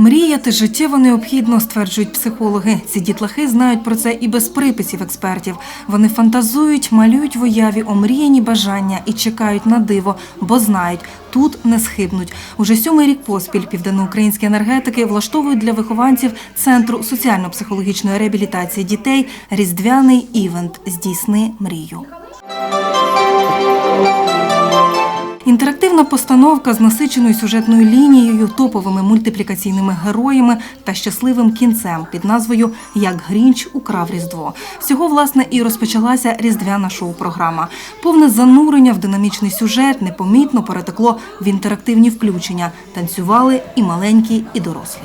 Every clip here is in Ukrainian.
Мріяти життєво необхідно, стверджують психологи. Ці дітлахи знають про це і без приписів експертів. Вони фантазують, малюють в уяві омріяні бажання і чекають на диво, бо знають, тут не схибнуть. Уже сьомий рік поспіль південноукраїнські енергетики влаштовують для вихованців центру соціально-психологічної реабілітації дітей різдвяний івент Здійсни мрію. Інтерактивна постановка з насиченою сюжетною лінією, топовими мультиплікаційними героями та щасливим кінцем під назвою Як Грінч украв Різдво. Всього власне і розпочалася різдвяна шоу-програма. Повне занурення в динамічний сюжет непомітно перетекло в інтерактивні включення. Танцювали і маленькі, і дорослі.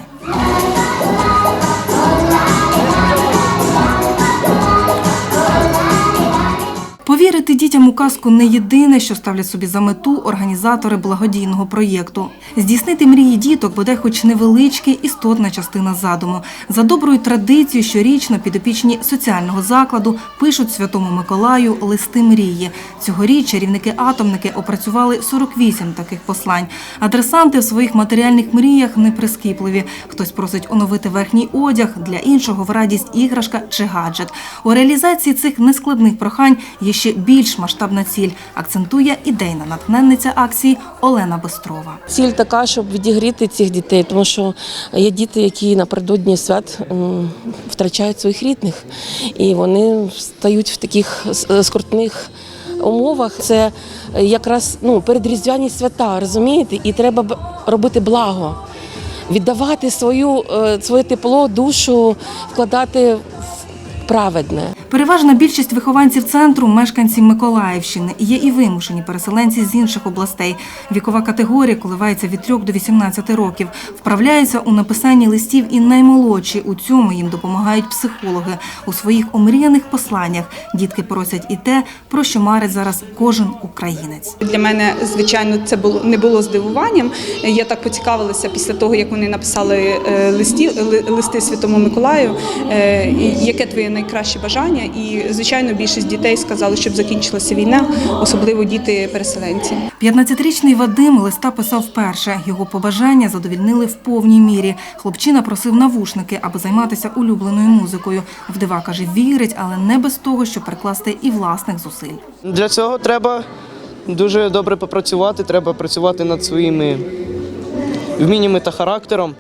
Повірити дітям у казку не єдине, що ставлять собі за мету організатори благодійного проєкту. Здійснити мрії діток буде хоч невеличкий істотна частина задуму. За доброю традицією щорічно підопічні соціального закладу пишуть Святому Миколаю листи мрії. Цьогоріч чарівники-атомники опрацювали 48 таких послань. Адресанти в своїх матеріальних мріях не прискіпливі. Хтось просить оновити верхній одяг, для іншого в радість іграшка чи гаджет. У реалізації цих нескладних прохань є ще більш масштабна ціль, акцентує ідейна натхненниця акції Олена Бистрова. Ціль така, щоб відігріти цих дітей, тому що є діти, які напередодні свят втрачають своїх рідних, і вони стають в таких скрутних умовах. Це якраз ну, передріздвяні свята, розумієте? І треба робити благо, віддавати свою, е, своє тепло, душу, вкладати праведне. Переважна більшість вихованців центру мешканці Миколаївщини. Є і вимушені переселенці з інших областей. Вікова категорія коливається від 3 до 18 років. Вправляються у написанні листів і наймолодші. У цьому їм допомагають психологи. У своїх омріяних посланнях дітки просять і те, про що марить зараз кожен українець. Для мене, звичайно, це було не було здивуванням. Я так поцікавилася після того, як вони написали е, листі, листи Святому Миколаю, е, яке твоє найкраще бажання. І звичайно, більшість дітей сказали, щоб закінчилася війна, особливо діти-переселенці. 15-річний Вадим листа писав вперше. Його побажання задовільнили в повній мірі. Хлопчина просив навушники, аби займатися улюбленою музикою. В дива каже, вірить, але не без того, щоб прикласти і власних зусиль. Для цього треба дуже добре попрацювати, треба працювати над своїми вміннями та характером.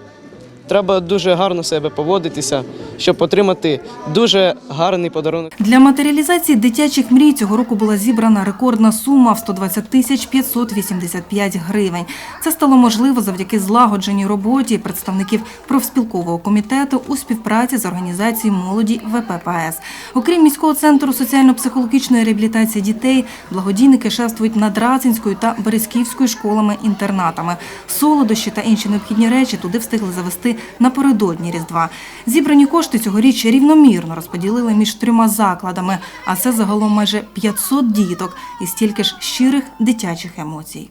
Треба дуже гарно себе поводитися, щоб отримати дуже гарний подарунок. Для матеріалізації дитячих мрій цього року була зібрана рекордна сума в 120 тисяч 585 гривень. Це стало можливо завдяки злагодженій роботі представників профспілкового комітету у співпраці з організацією молоді ВППС. Окрім міського центру соціально-психологічної реабілітації дітей, благодійники шефствують над Рацинською та Березківською школами-інтернатами. Солодощі та інші необхідні речі туди встигли завести напередодні Різдва. Зібрані кошти цьогоріч рівномірно розподілили між трьома закладами, а це загалом майже 500 діток і стільки ж щирих дитячих емоцій.